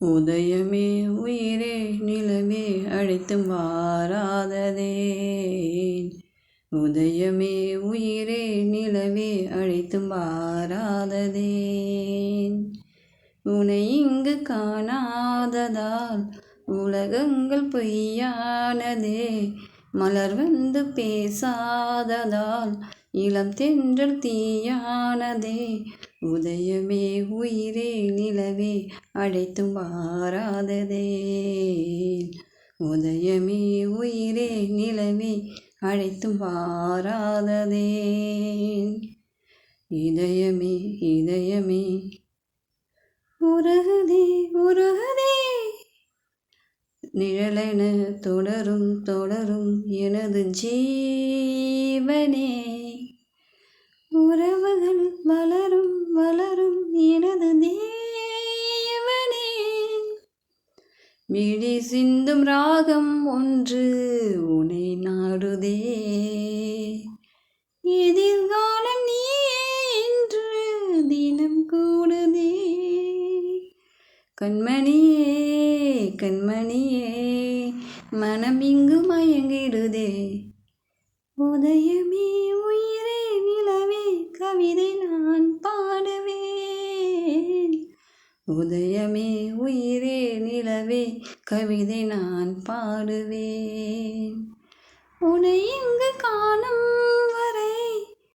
உதயமே உயிரே நிலவே அழைத்தும் வாராததேன். உதயமே உயிரே நிலவே அழைத்தும் வாராததேன். உனை இங்கு காணாததால் உலகங்கள் பொய்யானதே. மலர் வந்து பேசாததால் இளம் தென்றல் தீயானதே. உதயமே உயிரே நிலவே அழைத்தும் வாராததே. உதயமே உயிரே நிலவே அழைத்தும் வாராததே. இதயமே இதயமே. உருகுதே உருகுதே. நிழலென தொடரும் தொடரும் எனது ஜீவனே. உறவுகள் வளரும் மிழி சிந்தும் ராகம் ஒன்று உனை நாடுதே. எதிர்காலம் நீயே என்று தினம் கூடுதே. கண்மணியே கண்மணியே மனம் இங்கு மயங்கிடுதே. உதயமே உயிரே நிலவே கவிதை நான் பாடுவேன். உதயமே உயிரே நிலவே கவிதை நான் பாடுவேன். உன்னை இங்கு